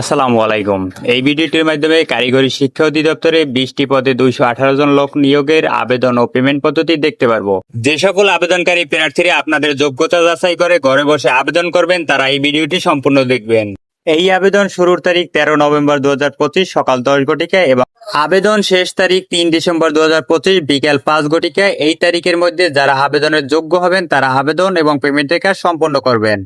আসসালামু আলাইকুম। এই ভিডিওটির মাধ্যমে কারিগরি শিক্ষা অধিদপ্তরে বিশটি পদে দুইশো আঠারো জন লোক নিয়োগের আবেদন ও পেমেন্ট পদ্ধতি দেখতে পারব। যে সকল আবেদনকারী প্রার্থীরা আপনাদের যোগ্যতা যাচাই করে ঘরে বসে আবেদন করবেন, তারা এই ভিডিওটি সম্পূর্ণ দেখবেন। এই আবেদন শুরুর তারিখ তেরো নভেম্বর দু হাজার পঁচিশ সকাল দশ ঘটিকায় এবং আবেদন শেষ তারিখ তিন ডিসেম্বর দু হাজার পঁচিশ বিকেল পাঁচ ঘটিকায় এই তারিখের মধ্যে যারা আবেদনের যোগ্য হবেন, তারা আবেদন এবং পেমেন্টের কাজ সম্পন্ন করবেন।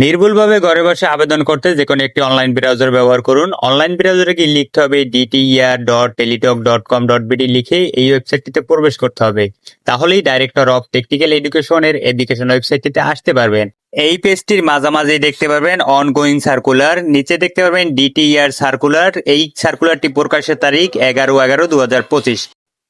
নির্ভুলভাবে ঘরে বসে আবেদন করতে যে কোনো একটি অনলাইন ব্রাউজার ব্যবহার করুন। অনলাইন ব্রাউজারে গিয়ে লিখতে হবে DTER dot teletalk dot com dot BD লিখে এই ওয়েবসাইটটিতে প্রবেশ করতে হবে। তাহলেই ডাইরেক্টর অফ টেকনিক্যাল এডুকেশনের এডুকেশন ওয়েবসাইটটিতে আসতে পারবেন। এই পেজটির মাঝামাঝি দেখতে পারবেন অনগোয়িং সার্কুলার নিচে দেখতে পারবেন ডিটিইআর সার্কুলার এই সার্কুলারটি প্রকাশের তারিখ এগারো এগারো দু হাজার পঁচিশ।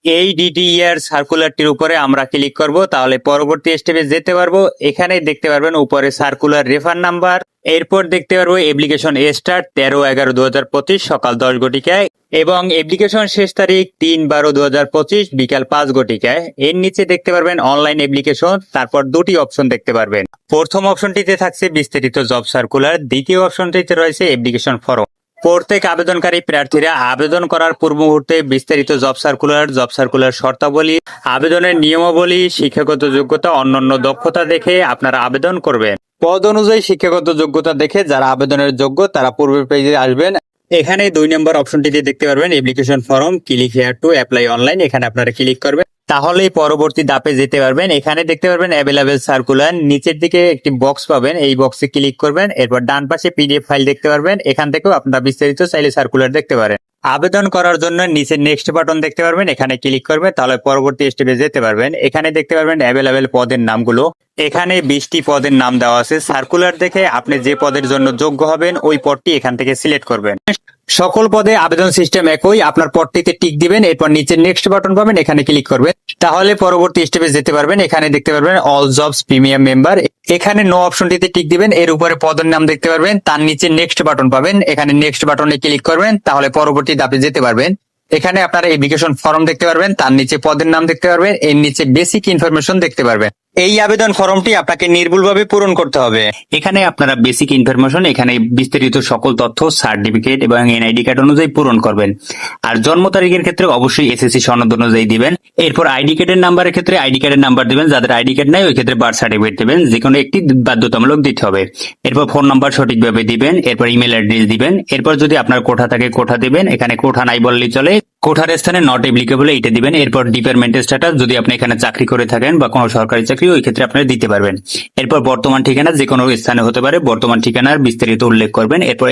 এই ডিটিইআর সার্কুলারটির উপরে আমরা ক্লিক করব, তাহলে পরবর্তী স্টেপে যেতে পারব। এখানে দেখতে পারবেন উপরে সার্কুলার রেফার নাম্বার এরপর দেখতে পারব অ্যাপ্লিকেশন স্টার্ট তেরো এগারো দু হাজার পঁচিশ সকাল দশ ঘটিকায় এবং অ্যাপ্লিকেশন শেষ তারিখ তিন বারো দু হাজার পঁচিশ বিকাল পাঁচ ঘটিকায় এর নিচে দেখতে পারবেন অনলাইন অ্যাপ্লিকেশন তারপর দুটি অপশন দেখতে পারবেন। প্রথম অপশনটিতে থাকছে বিস্তারিত জব সার্কুলার দ্বিতীয় অপশনটিতে রয়েছে অ্যাপ্লিকেশন ফর্ম প্রত্যেক আবেদনকারী প্রার্থীরা আবেদন করার পূর্ব মুহূর্তে বিস্তারিত জব সার্কুলার জব সার্কুলার শর্তাবলী, আবেদনের নিয়মাবলী, শিক্ষাগত যোগ্যতা, অন্যান্য দক্ষতা দেখে আপনারা আবেদন করবেন। পদ অনুযায়ী শিক্ষাগত যোগ্যতা দেখে যারা আবেদনের যোগ্য, তারা পূর্বের পেজে আসবেন। এখানে দুই নম্বর অপশনটিতে দেখতে পারবেন application form click here to apply online এখানে আপনারা ক্লিক করবেন। তাহলেই পরবর্তী ধাপে যেতে পারবেন। এখানে দেখতে পারবেন অ্যাভেলেবেল সার্কুলার নিচের দিকে একটি বক্স পাবেন। এই বক্সে ক্লিক করবেন, এরপর ডান পাশে পিডিএফ ফাইল দেখতে পারবেন। এখান থেকেও আপনারা বিস্তারিত চাইলে সার্কুলার দেখতে পারেন। আবেদন করার জন্য নিচে নেক্সট বাটন দেখতে পারবেন। এখানে ক্লিক করবেন তাহলে পরবর্তী স্টেপে যেতে পারবেন। এখানে দেখতে পারবেন অ্যাভেলেবেল পদের নামগুলো। এখানে বিশটি পদের নাম দেওয়া আছে। সার্কুলার দেখে আপনি যে পদের জন্য যোগ্য হবেন, ওই পদটি এখান থেকে সিলেক্ট করবেন। সকল পদে আবেদন সিস্টেম একই, আপনার পদটিতে টিক দিবেন, এরপর নিচে নেক্সট বাটন পাবেন, এখানে ক্লিক করবেন। তাহলে পরবর্তী স্টেপে যেতে পারবেন, এখানে দেখতে পারবেন অল জবস প্রিমিয়াম মেম্বার এখানে নো অপশনটিতে টিক দিবেন, এর উপরে পদের নাম দেখতে পারবেন, তার নিচে নেক্সট বাটন পাবেন, এখানে নেক্সট বাটনে ক্লিক করবেন, তাহলে পরবর্তী ধাপে যেতে পারবেন। এখানে আপনারা এপ্লিকেশন ফর্ম দেখতে পারবেন, তার নিচে পদের নাম দেখতে পারবেন, এর নিচে বেসিক ইনফরমেশন দেখতে পারবেন। এই আবেদন ফর্মটি আপনাকে নির্ভুলভাবে পূরণ করতে হবে। এখানে আপনারা বেসিক ইনফরমেশন এখানে বিস্তারিত সকল তথ্য সার্টিফিকেট এবং এনআইডি কার্ড অনুযায়ী পূরণ করবেন। আর জন্ম তারিখের ক্ষেত্রে অবশ্যই এসএসসি সনদ অনুযায়ী দিবেন। এরপর আইডি কার্ডের নাম্বারের ক্ষেত্রে আইডি কার্ডের নাম্বার দিবেন। যাদের আইডি কার্ড নাই, ওই ক্ষেত্রে বার্থ সার্টিফিকেট দিবেন। যে কোনো একটি বাধ্যতামূলক দিতে হবে। এরপর ফোন নাম্বার সঠিকভাবে দিবেন। এরপর ইমেল অ্যাড্রেস দিবেন। এরপর যদি আপনার কোঠা থাকে, কোঠা দিবেন। এখানে কোঠা নাই বললেই চলে। কোঠার স্থানে নট এপ্লিকেবল এইটা দিবেন। এরপর ডিপার্টমেন্টের স্ট্যাটাস যদি আপনি এখানে চাকরি করে থাকেন বা কোনো সরকারি চাকরি, ওই ক্ষেত্রে আপনারা দিতে পারবেন। এরপর বর্তমান ঠিকানা যে কোনো স্থানে হতে পারে। বর্তমান ঠিকানার বিস্তারিত উল্লেখ করবেন। এরপর